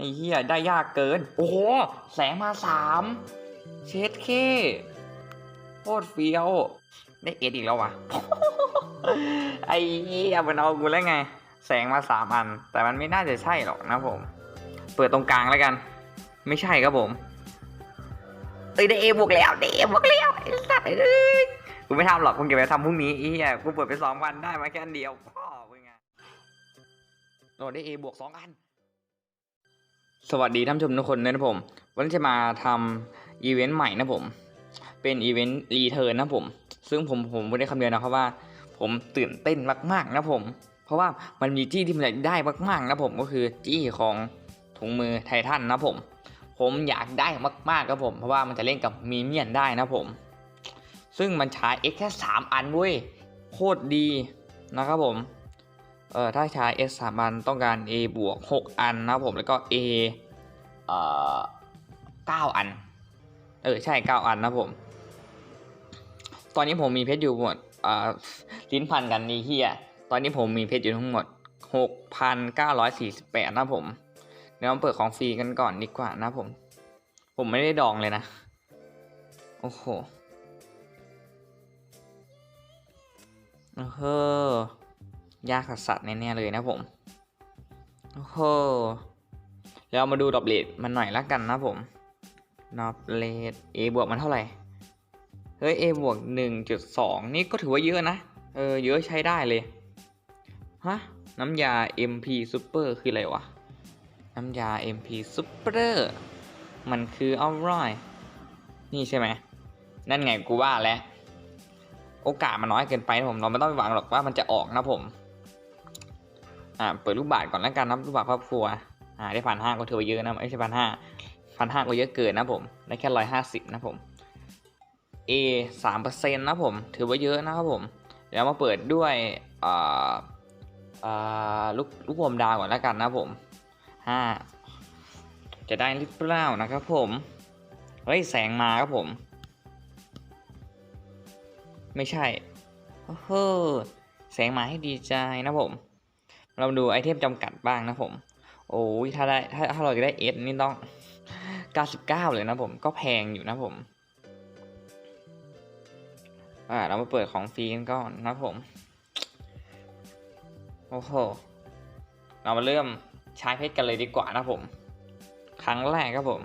ไอ้เหี้ยได้ยากเกิน โอ้โห แสงมาสามเช็ดเคโคตรเฟี้ยว ได้เอ็ดอีกแล้ววะไอ้เหี้ยมันเอากูแล้วไง แสงมาสามอัน แต่มันไม่น่าจะใช่หรอกนะผม เปิดตรงกลางแล้วกัน ไม่ใช่ครับผมเอ้ยได้เอบวกแล้วได้เอบวกแล้วไอ้สัตว์เอ้ยกูไม่ทำหรอกกูเก็บไว้ทำพรุ่งนี้ไอ้เหี้ยกูเปิดไปสองวันได้มาแค่อันเดียวพ่อมึงไงโอ้ได้เอบวกสองอัน สวัสดีท่านผู้ชมทุกคนนะผม วันนี้จะมาทำอีเวนต์ใหม่นะผม เป็นอีเวนต์รีเทิร์นนะผม ซึ่งผมผมไม่ได้คำเดียวนะครับว่า ผมตื่นเต้นมากๆนะผม เพราะว่ามันมีจี้ที่มันอยากได้มากๆนะผมก็คือจี้ของถุงมือไททันนะผม ผมอยากได้มากๆครับผม เพราะว่ามันจะเล่นกับมีเมียนได้นะผม ซึ่งมันใช้ X แค่3อันเว้ยโคตรดีนะครับผม เอ่อถ้าใช้ S 3อันต้องการ A บวก 6 อันนะครับผมแล้วก็ A เอ่อ9อัน เออใช่ 9 อันนะผม ตอนนี้ผมมีเพชรอยู่หมดเอ่าลิ้นพันกันนี่เฮียตอนนี้ผมมีเพชรอยู่ทั้งหมด 6,948 นะครับผมเดี๋ยวมาเปิดของฟรีกันก่อนดีกว่านะผม ผมไม่ได้ดองเลยนะ โอ้โหโอ้โห ยากสัสๆแน่ๆเลยนะผม โอ้โหเรามาดูดอบเลทมันหน่อยละกันนะผมดอบเลท A บวกมันเท่าไหร่ เฮ้ย A บวก1.2 นี่ก็ถือว่าเยอะนะ เออ เยอะใช้ได้เลย ฮะ น้ำยา MP Super คืออะไรวะ น้ำยา MP Super มันคืออะไรนี่ใช่ไหม นั่นไงกูว่าแล้ว โอกาสมันน้อยเกินไปนะผม เราไม่ต้องไปหวังหรอกว่ามันจะออกนะผม อ่าเปิดลูกบาทก่อนแล้วกันนะลูกบาทครอบครัวอ่าได้พันห้าก็ถือว่าเยอะนะไม่ใช่พันห้าพันห้าก็เยอะเกินนะผมได้แค่ร้อยห้าสิบนะผม A สามเปอร์เซ็นต์นะผมถือว่าเยอะนะครับผมเดี๋ยวมาเปิดด้วยอ่าอ่าลูกลูกบอมดาวก่อนแล้วกันนะผมห้าจะได้หรือเปล่านะครับผม เฮ้ยแสงมาครับผม ไม่ใช่โอ้แสงมาให้ดีใจนะผม เราดูไอเทมจำกัดบ้างนะผม โอ้ยถ้าได้ถ้าถ้าเราจะได้เอสนี่ต้อง 99 เลยนะผม ก็แพงอยู่นะผม อ่า เรามาเปิดของฟรีกันก่อนนะผม โอ้โห เรามาเริ่มใช้เพชรกันเลยดีกว่านะผม ครั้งแรกครับผม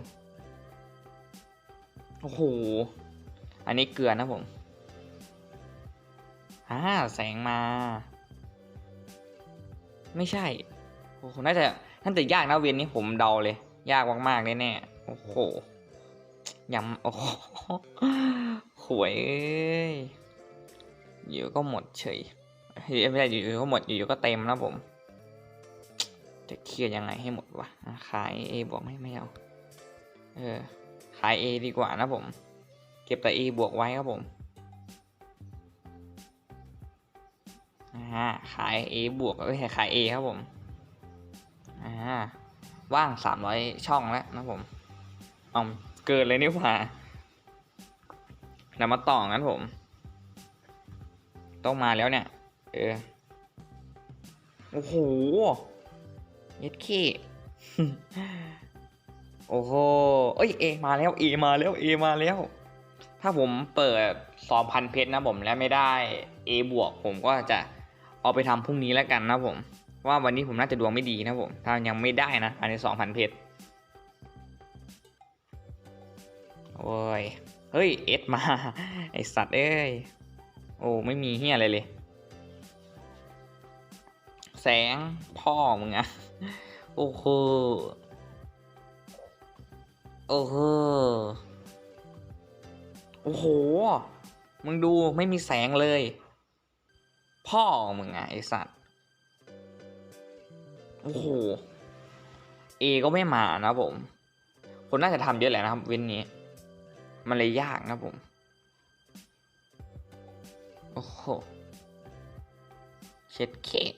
โอ้โห อันนี้เกลือนะผมอ่าแสงมา ไม่ใช่โอ้โหน่าจะน่าจะยากนะเวียนนี้ผมเดาเลย ยากมากๆแน่ๆโอ้โหยำโอ้โหหวยเอ้ยอยู่ก็หมดเฉยเฮ้ยไม่ได้อยู่ก็หมดอยู่ก็เต็มนะผม จะเคลียร์ยังไงให้หมดวะอะขาย A บวกไม่ไม่เอาเออขาย A ดีกว่านะผม เก็บแต่ A บวกไว้ครับผม ขาย A บวกเอ้ยขาย A ครับผมอ่าว่างสามร้อยช่องแล้วนะผมเอาเกินเลยนี่หว่าเรามาต่องั้นผม ต้องมาแล้วเนี่ย เออ โอ้โหเย็ดขี้โอ้โห เอ้ยเอมาแล้วเอมาแล้วเอมาแล้ว ถ้าผมเปิดสองพันเพชรนะผมแล้วไม่ได้ A บวกผมก็จะ เอาไปทำพรุ่งนี้แล้วกันนะผม ว่าวันนี้ผมน่าจะดวงไม่ดีนะผม ถ้ายังไม่ได้นะภายในสองพันเพชรโอ้ย เฮ้ย เอสมา ไอสัตว์เอ้ย โอ้ไม่มีเฮียอะไรเลย แสงพ่อมึงอะโอ้โหโอ้โหโอ้โห มึงดูไม่มีแสงเลย พ่อมึงอะไอสัตว์ โอ้โห เอก็ไม่มานะผม คนน่าจะทำเยอะแหละนะครับ เว้นนี้ มันเลยยากนะผม โอ้โห เช็ดเคก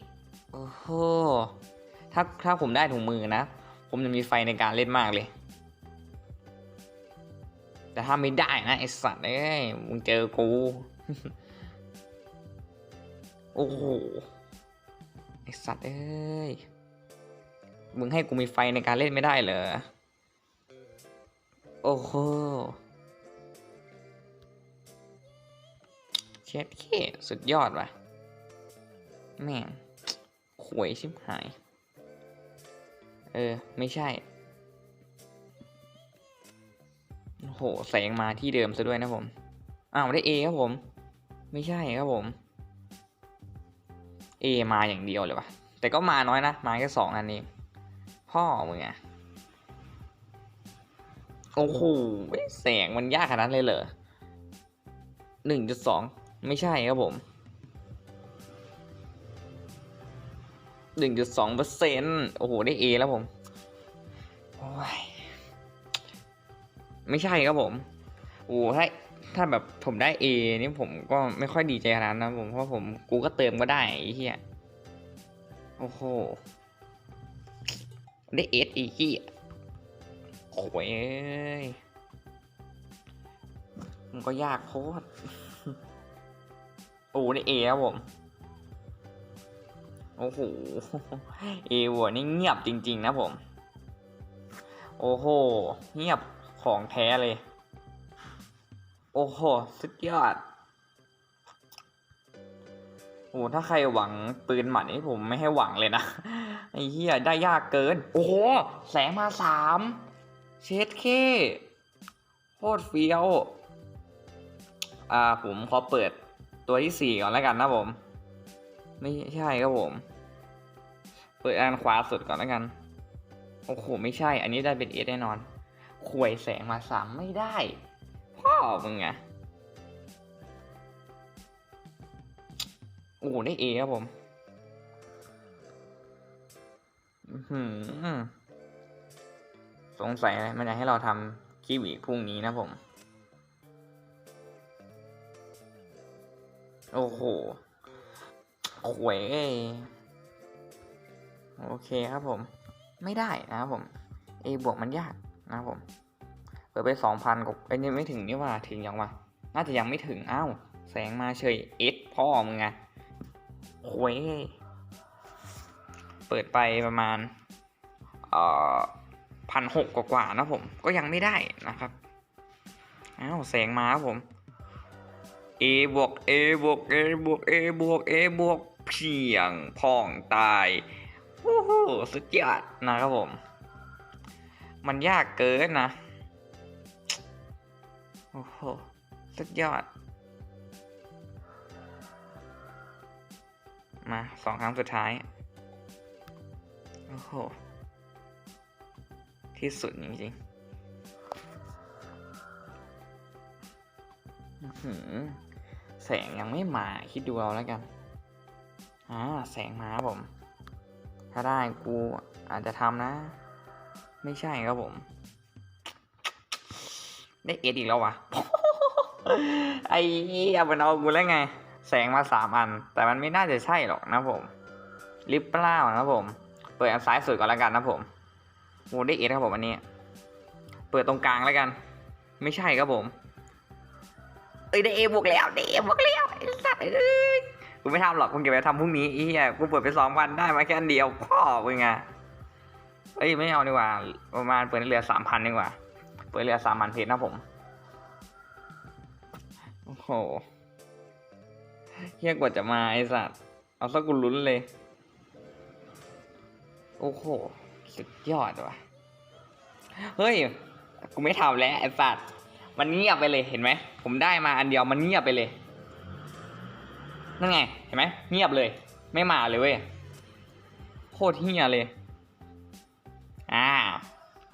โอ้โห ถ้าถ้าผมได้ถุงมือนะ ผมจะมีไฟในการเล่นมากเลย แต่ถ้าไม่ได้นะไอสัตว์เอ้ย มึงเจอกู โอ้โห ไอสัตว์เอ้ย มึงให้กูมีไฟในการเล่นไม่ได้เหรอ โอ้โหเช็ดเคสุดยอดว่ะ แม่งขวยชิบหาย เออ ไม่ใช่โอ้โห แสงมาที่เดิมซะด้วยนะผม อ้าว ได้เอครับผม ไม่ใช่ครับผม เอมาอย่างเดียวเลยวะแต่ก็มาน้อยนะ มาแค่สองอันเองพ่อมึงอะโอ้โหแสงมันยากขนาดนั้นเลยเหรอหนึ่งจุดสองไม่ใช่ครับผมหนึ่งจุดสองเปอร์เซ็นโอ้โห ได้เอแล้วผมโอ้ยไม่ใช่ครับผม โอ้ถ้า ถ้าแบบผมได้ A นี่ผมก็ไม่ค่อยดีใจขนาดนั้นนะผมเพราะผมกูก็เติมก็ได้ไอ้เหี้ยโอ้โหได้เอสอีกที่โอ้ยมันก็ยากโคตรโอ้ได้เอครับผม โอ้โหเอวัวนี่เงียบจริง ๆ นะผม โอ้โห เงียบของแท้เลย โอ้โห สุดยอด โอ้ถ้าใครหวังปืนหมัดนี่ผมไม่ให้หวังเลยนะ ไอ้เหี้ยได้ยากเกิน โอ้โห แสงมาสามเชดเคโคตรเฟี้ยว อ่า ผมขอเปิดตัวที่สี่ก่อนแล้วกันนะผม ไม่ใช่ครับผม เปิดอันขวาสุดก่อนแล้วกัน โอ้โห ไม่ใช่ อันนี้ได้เป็นเอสแน่นอนขวยแสงมาสามไม่ได้ พ่อมึงอะโอ้โหได้เอครับผมหือสงสัยอะไรมันอยากให้เราทำคลิปอีกพรุ่งนี้นะผม โอ้โหขวยเอ้ยโอเคครับผม ไม่ได้นะครับผม A บวกมันยากนะครับผม เปิดไปสองพันกว่าไอ้ยนี่ไม่ถึงนี่ว่าถึงยังวะน่าจะยังไม่ถึงอ้าวแสงมาเฉยเอสพ่อมึงไงโอ้ยเปิดไปประมาณเอ่อพันหกกว่าๆนะผม ก็ยังไม่ได้นะครับอ้าวแสงมาครับผม A บวก A บวก A บวก A บวก A บวกเพียงพ่องตายโอ้โหสุดยอดนะครับผม มันยากเกินนะ อ้โห สุดยอด มาสองครั้งสุดท้าย โอ้โห ที่สุดจริงๆแสงยังไม่มา คิดดูเอาแล้วกันอ่าแสงมาครับผม ถ้าได้กูอาจจะทำนะ ไม่ใช่ครับผม ได้เอสอีกแล้ววะไอ้เหี้ยมันเอากูแล้วไง แสงมาสามอัน แต่มันไม่น่าจะใช่หรอกนะผมลิปเปล่านะผม เปิดอันซ้ายสุดก่อนแล้วกันนะผมโอ้ได้เอสครับผมอันนี้ เปิดตรงกลางแล้วกัน ไม่ใช่ครับผมเอ้ยได้เอบวกแล้วได้เอบวกแล้วไอ้สัตว์เอ้ยกูไม่ทำหรอกกูเก็บไปทำพรุ่งนี้ไอ้เหี้ยกูเปิดไปสองวันได้มาแค่อันเดียวพ่อมึงไงเอ้ยไม่เอาดีกว่า ประมาณเปิดให้เหลือสามพันดีกว่า เปิดเหลือสามันเพจนะผม โอ้โหเฮียกว่าจะมาไอ้สัตว์ เอาสักกูลุ้นเลย โอ้โห สุดยอดว่ะ เฮ้ย กูไม่ทำแล้วไอ้สัตว์ มันเงียบไปเลยเห็นไหม ผมได้มาอันเดียวมันเงียบไปเลย นั่นไง เห็นไหม เงียบเลย ไม่มาเลยเว้ย โคตรเฮี้ยเลย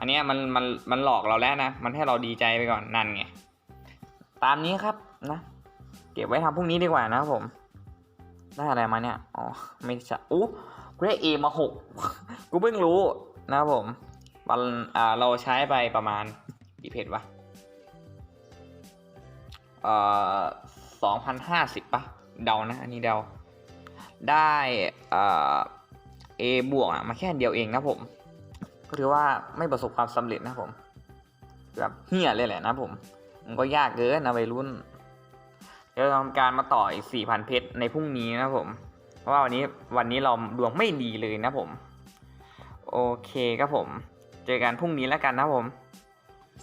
อันนี้มันมันมันหลอกเราแล้วนะ มันให้เราดีใจไปก่อนนั่นไง ตามนี้ครับนะ เก็บไว้ทำพรุ่งนี้ดีกว่านะครับผม ได้อะไรมาเนี่ย อ๋อ ไม่ใช่อู้กูได้เอมาหกกูเพิ่งรู้นะครับผมวันอ่าเราใช้ไปประมาณกี่เพจวะเอ่อสองพันห้าสิบปะเดานะ อันนี้เดา ได้เอ่อเอบวกอะมาแค่เดียวเองนะผม ก็ถือว่าไม่ประสบความสำเร็จนะผมแบบเฮี้ยเลยแหละนะผม มันก็ยากเกินนะวัยรุ่นเดี๋ยวทำการมาต่ออีกสี่พันเพชรในพรุ่งนี้นะผม เพราะว่าวันนี้วันนี้เราดวงไม่ดีเลยนะผม โอเคครับผม เจอกันพรุ่งนี้แล้วกันนะผม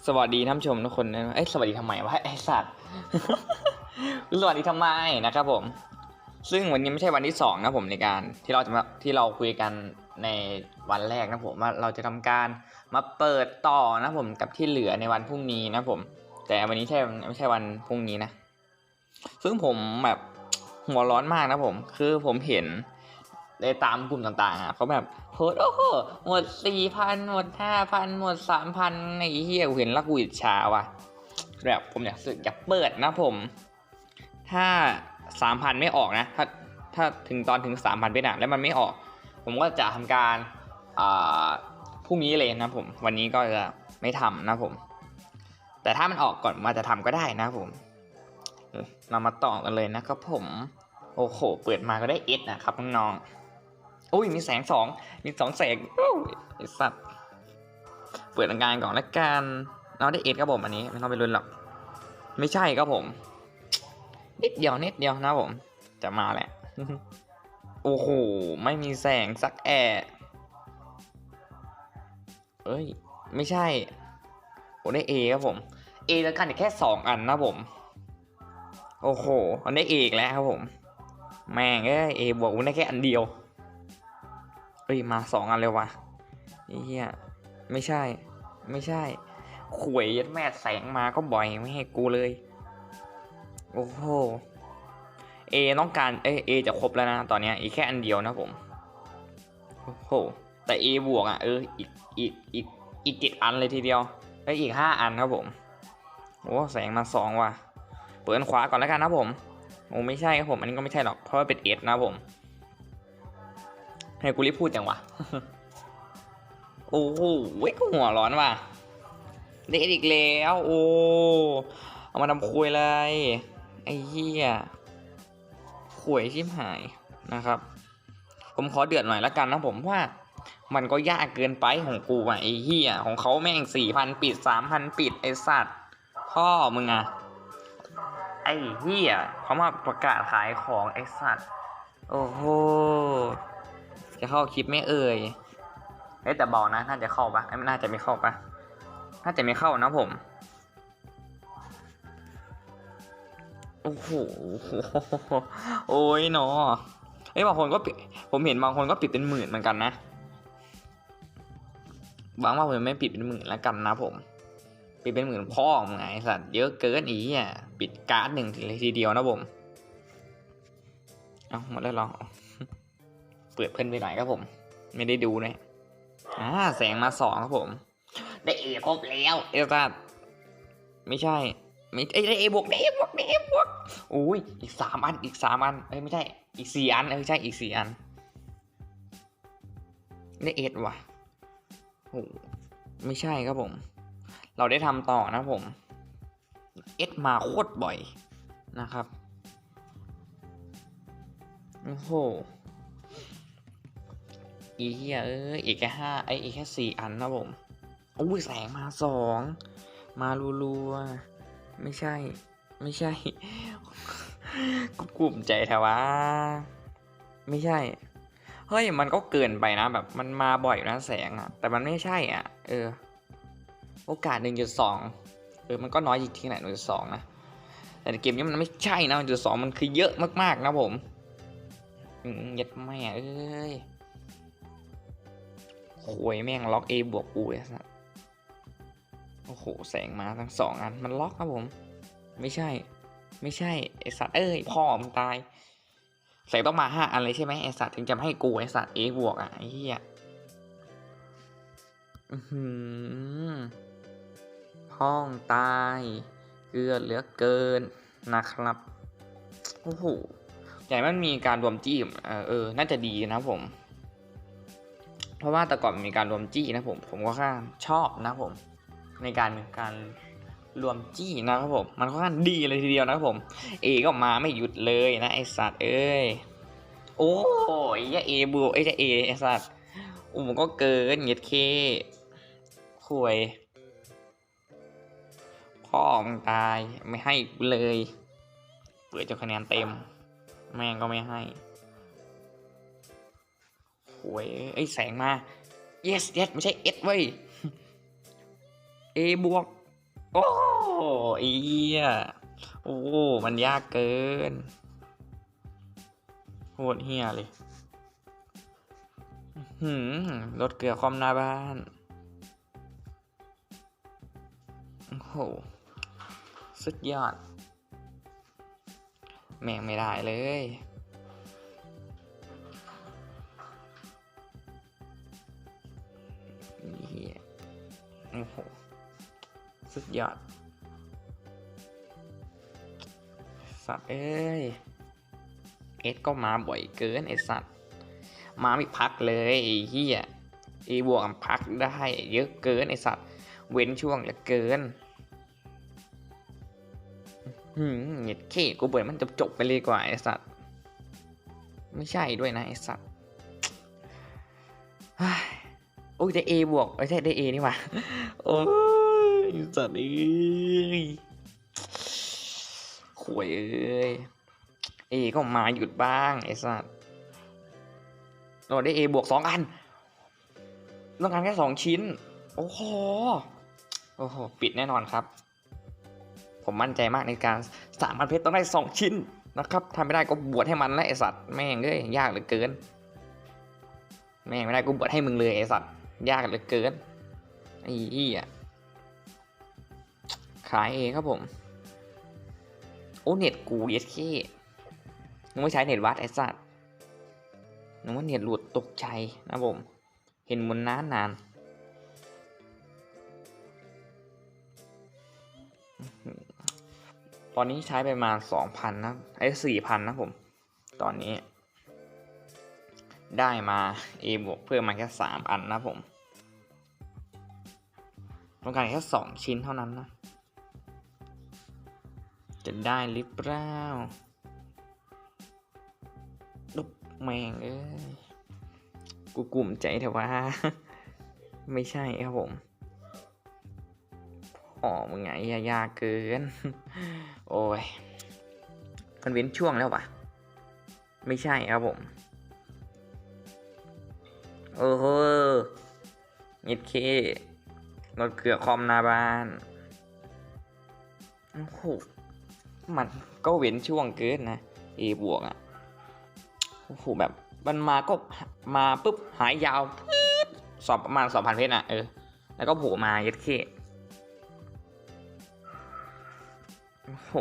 สวัสดีท่านชมทุกคนนะเอ้ยสวัสดีทำไมวะไอสัตว์สวัสดีทำไมนะครับผม ซึ่งวันนี้ไม่ใช่วันที่สองนะผมในการที่เราจะมาที่เราคุยกัน ในวันแรกนะผมว่าเราจะทำการมาเปิดต่อนะผมกับที่เหลือในวันพรุ่งนี้นะผม แต่วันนี้ใช่ไม่ใช่วันพรุ่งนี้นะ ซึ่งผมแบบหัวร้อนมากนะผม คือผมเห็นในตามกลุ่มต่างๆอะเขาแบบโพสโอ้โหหมดสี่พันหมดห้าพันหมดสามพันไอ้เหี้ยเห็นล้วกูอิจฉาว่ะแบบผมอยากสึกอยากเปิดนะผม ถ้าสามพันไม่ออกนะ ถ้าถ้าถึงตอนถึงสามพันไปนะแล้วมันไม่ออก ผมก็จะทำการพรุ่งนี้เลยนะผม วันนี้ก็จะไม่ทำนะผม แต่ถ้ามันออกก่อนมาจะทำก็ได้นะผมเรามาต่อกันเลยนะครับผม โอ้โห เปิดมาก็ได้เอสนะครับน้องๆอุ้ยมีแสงสอง มีสองแสงไอสัตว์เปิดงานก่อนละกันเราได้เอสครับผมอันนี้ไม่ต้องไปลุ้นหรอก ไม่ใช่ครับผมนิดเดียวนิดเดียวนะผม จะมาแหละ โอ้โห ไม่มีแสงสักแอะเอ้ย ไม่ใช่โอ้ได้เอครับผมเอแล้วกันแค่สองอันนะผม โอ้โหมันได้เอกแล้วครับผม แม่งเอ้ยเอบวกกูได้แค่อันเดียวเอ้ยมาสองอันเลยว่ะเฮียไม่ใช่ ไม่ใช่ขวยยัดแม่แสงมาก็บ่อยไม่ให้กูเลย โอ้โห เอต้องการเอเอจะครบแล้วนะตอนนี้อีกแค่อันเดียวนะผมโอ้โหแต่ A บวกอะเอออีกอีกอีกอีกเจ็ดอันเลยทีเดียวไอ้ยอีกห้าอันครับผมโอ้แสงมาสองว่ะเปิดขวาก่อนแล้วกันนะผมโอ้ไม่ใช่ครับผม อันนี้ก็ไม่ใช่หรอกเพราะว่าเป็นเอสนะผมให้กูรีบพูดจังวะโอ้โหเว้ยก็หัวร้อนว่ะเด็กอีกแล้ว โอ้เอามาทำคุยเลยไอ้เหี้ย คุยชิมหายนะครับ ผมขอเดือดหน่อยละกันนะผมว่า มันก็ยากเกินไปของกูอะไอ้เหี้ยของเขาแม่งสี่พันปิดสามพันปิดไอ้สัตว์พ่อมึงอะไอ้เหี้ยเขามาประกาศขายของไอ้สัตว์โอ้โหจะเข้าคลิปไม่เอ่ยเอ้แต่บอกนะน่าจะเข้าปะเอ้น่าจะไม่เข้าปะน่าจะไม่เข้านะผม โอ้โหโอ้ยเนาะเอ้บางคนก็ปิดผมเห็นบางคนก็ปิดเป็นหมื่นเหมือนกันนะบางว่าผมไม่ปิดเป็นหมื่นแล้วกันนะผมปิดเป็นหมื่นพ่อไงสัตว์เยอะเกินอีอะปิดการ์ดหนึ่งทีเดียวนะผมเอาหมดแล้วเหรอเปิดเพิ่นไปหน่อยครับผม ไม่ได้ดูนะอ่าแสงมาสองครับผม ได้เอครบแล้ว เอสัตว์ไม่ใช่ ไม่ไอ้ได้เอบวกได้เอบวกได้เอบวกอุ้ยอีกสามอันอีกสามอันเอ้ยไม่ใช่อีกสี่อันเอ้ยใช่อีกสี่อันได้เอ็ดว่ะโอ้ไม่ใช่ครับผม เราได้ทำต่อนะผมเอ็ดมาโคตรบ่อยนะครับโอ้โหอีเหี้ยเอ้ยอีกแค่ห้าไอยอีกแค่สี่อันนะผมอุ้ยแสงมาสองมารัวๆ ไม่ใช่ ไม่ใช่กูกลุ่มใจแถวะไม่ใช่ เฮ้ย มันก็เกินไปนะ แบบมันมาบ่อยนะแสงอะแต่มันไม่ใช่อะ เออ โอกาสหนึ่งจุดสองเออ มันก็น้อยจริงๆแหละหนึ่งจุดสองนะ แต่เกมนี้มันไม่ใช่นะหนึ่งจุดสองมันคือเยอะมากๆนะผมอืมยัดแม่เอ้ยโวยแม่งล็อก A บวกกูไอ้สัส โอ้โห แสงมาทั้งสองอัน มันล็อกครับผม ไม่ใช่ ไม่ใช่ไอสัตว์เอ้ยพ่อมึงตาย แสงต้องมาห้าอันเลยใช่ไหมไอสัตว์ถึงจะให้กูไอสัตว์ A บวกอะไอ้เหี้ยอือหือพ่องตายเกลือเหลือเกินนะครับโอ้โหใหญ่มันมีการรวมจี้เออเออน่าจะดีนะผม เพราะว่าแต่ก่อนมีการรวมจี้นะผม ผมก็ค่อนข้าชอบนะผม ในการการรวมจี้นะครับผม มันค่อนข้างดีเลยทีเดียวนะครับผม เอก็มาไม่หยุดเลยนะไอสัตว์เอ้ย โอ้ยยะเอบวกไอจะเอไอสัตว์อุ้มก็เกินเงียดเคคุยพ่อมึงตายไม่ให้กูเลยเปิดจนคะแนนเต็ม แม่งก็ไม่ให้หวยไอ้แสงมา yes yes ไม่ใช่ s เว้ย a บวก โอ้เอียโอ้มันยากเกินโหดเฮียเลยหืมรถเกลือความหน้าบ้าน โอ้โห สุดยอด แม่งไม่ได้เลยเหี้ยโอ้โห สุดยอด สัตว์เอ้ย เอสก็มาบ่อยเกินไอสัตว์ มาไม่พักเลยไอ้เหี้ยไอบวกพักได้เยอะเกินไอสัตว์ เว้นช่วงเหลือเกินหืมเหยียดเคกูเบื่อมันจบจบไปเลยกว่าไอสัตว์ ไม่ใช่ด้วยนะไอสัตว์โอ้ยได้เอบวกไม่ใช่ได้เอนี่หว่าโอ้ สัตว์เอ้ยขวยเอ้ย เอก็มาหยุดบ้างไอ้สัตว์เราได้เอบวกสองอันต้องการแค่สองชิ้น โอ้โห โอ้โห ปิดแน่นอนครับ ผมมั่นใจมากในการสามพันเพชรต้องได้สองชิ้นนะครับทำไม่ได้ก็บวชให้มันแล้วไอสัตว์แม่งเอ้ยยากเหลือเกิน แม่งไม่ได้กูบวชให้มึงเลยไอสัตว์ยากเหลือเกินไอ้เหี้ย ขายเองครับผม โอ้เน็ตกูเอสเคนึกว่าใช้เน็ตวัดไอสัตว์นึกว่าเน็ตหลุดตกใจนะผม เห็นมุนนานนานตอนนี้ใช้ไปประมาณสองพันนะไอ้สี่พันนะผม ตอนนี้ ได้มา A บวกเพิ่มมาแค่สามอันนะผม ต้องการแค่สองชิ้นเท่านั้นนะ จะได้หรือเปล่าลุกแมงเอ้ยกูกลุ่มใจแต่ว่า ไม่ใช่ครับผมอ๋อมึงไงยายากเกิน โอ้ยมันเว้นช่วงแล้วปะไม่ใช่ครับผมโอ้โหเงิดเครถเกือคอมนาบ้าน โอ้โห มันก็เว้นช่วงเกินนะ A บวกอะโอ้โหแบบมันมาก็มาปุ๊บหายยาวสอบประมาณสองพันเพชรอะเออแล้วก็โผล่มาเย็ดเคโอ้โห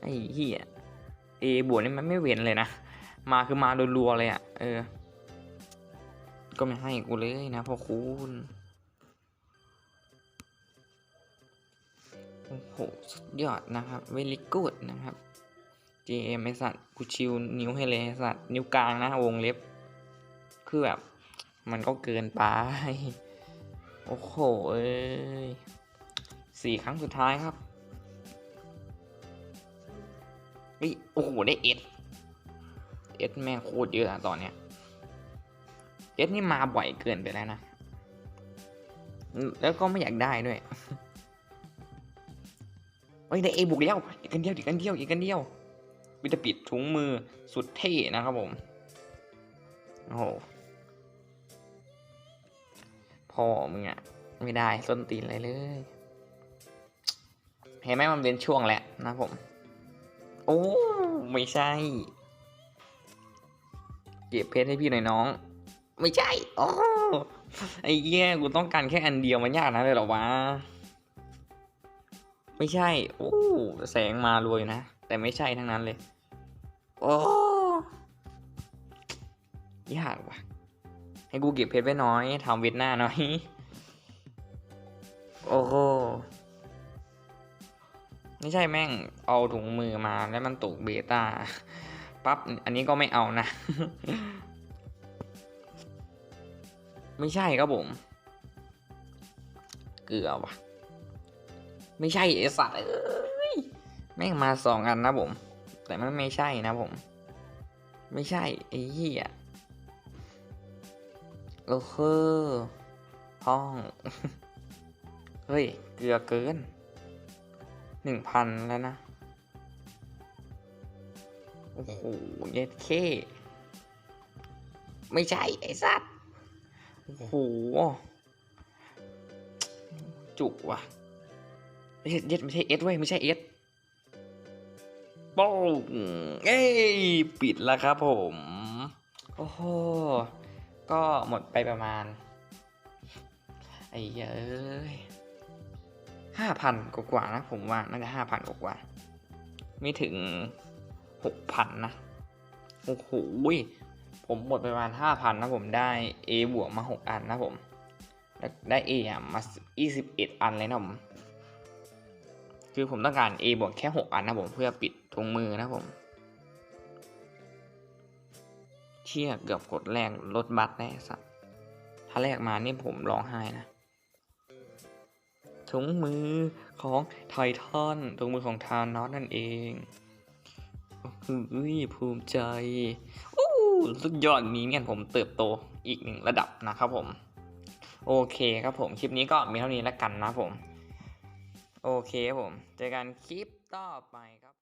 ไอ้เหี้ย A บวกนี่มันไม่เว้นเลยนะ มาคือมารัวๆเลยอะ เออ ก็ไม่ให้กูเลยนะพ่อคุณ โอ้โห สุดยอดนะครับเวลิกูดนะครับ JM ไอสัตว์กูชิวนิ้วให้เลยไอสัตว์นิ้วกลางนะวงเล็บ คือแบบ มันก็เกินไป โอ้โห เอ้ยสี่ครั้งสุดท้ายครับเฮ้ยโอ้โห ได้เอสเอสแม่งโคตรเยอะอะตอนเนี้ยเอสนี่มาบ่อยเกินไปแล้วนะ แล้วก็ไม่อยากได้ด้วย เฮ้ยได้เอบุกแล้วอีกกันเดียวอีกกันเดียวอีกกันเดียววิตาปิดถุงมือสุดเท่นะครับผมโอ้โหพ่อมึงอะไม่ได้ส้นตีนอะไรเลย เห็นไหมมันเป็นช่วงแหละนะผม โอ้ไม่ใช่ เก็บเพชรให้พี่หน่อยน้อง ไม่ใช่โอ้ไอ้แย่กูต้องการแค่อันเดียวมันยากนะเลยหรอวะ ไม่ใช่ โอ้แสงมารวยนะ แต่ไม่ใช่ทั้งนั้นเลย โอ้ยากว่ะ ให้กูเก็บเพชรไว้น้อยทำเวทหน้าน่อย โอ้โหไม่ใช่แม่งเอาถุงมือมาแล้วมันตกเบต้าปั๊บอันนี้ก็ไม่เอานะ ไม่ใช่ครับผม เกลือว่ะ ไม่ใช่ไอสัตว์เอ้ยแม่งมาสองอันนะผม แต่มันไม่ใช่นะผม ไม่ใช่ไอ้เหี้ยโอ้โหห้อง เฮ้ย เกลือเกินหนึ่งพันแล้วนะ โอ้โหเย็ดเค ไม่ใช่ไอ้สัตว์ โอ้โห จุกว่ะ เย็ดเย็ดไม่ใช่เอสเว้ยไม่ใช่เอสโป้งเอ้ยปิดแล้วครับผม โอ้โห ก็หมดไปประมาณ ไอ้เหี้ยเอ้ยห้าพันกว่าๆนะผมว่า น่าจะห้าพันกว่าๆไม่ถึงหกพันนะ โอ้โหยผมหมดไปประมาณห้าพันนะผมได้ A บวกมาหกอันนะผมแล้วได้ A อะมายี่สิบเอ็ดอันเลยนะผม คือผมต้องการ A บวกแค่หกอันนะผมเพื่อปิดถุงมือนะผมเชี่ยเกือบกดแรกรถบัสแน่สัสถ้าแรกมานี่ผมร้องไห้นะถุงมือของไททันถุงมือของทานอสนั่นเองโอ้โหภูมิใจอู้สุดยอดนี้เนี่ยผมเติบโตอีกหนึ่งระดับนะครับผม โอเคครับผม คลิปนี้ก็มีเท่านี้แล้วกันนะผม โอเคครับผม เจอกันคลิปต่อไปครับ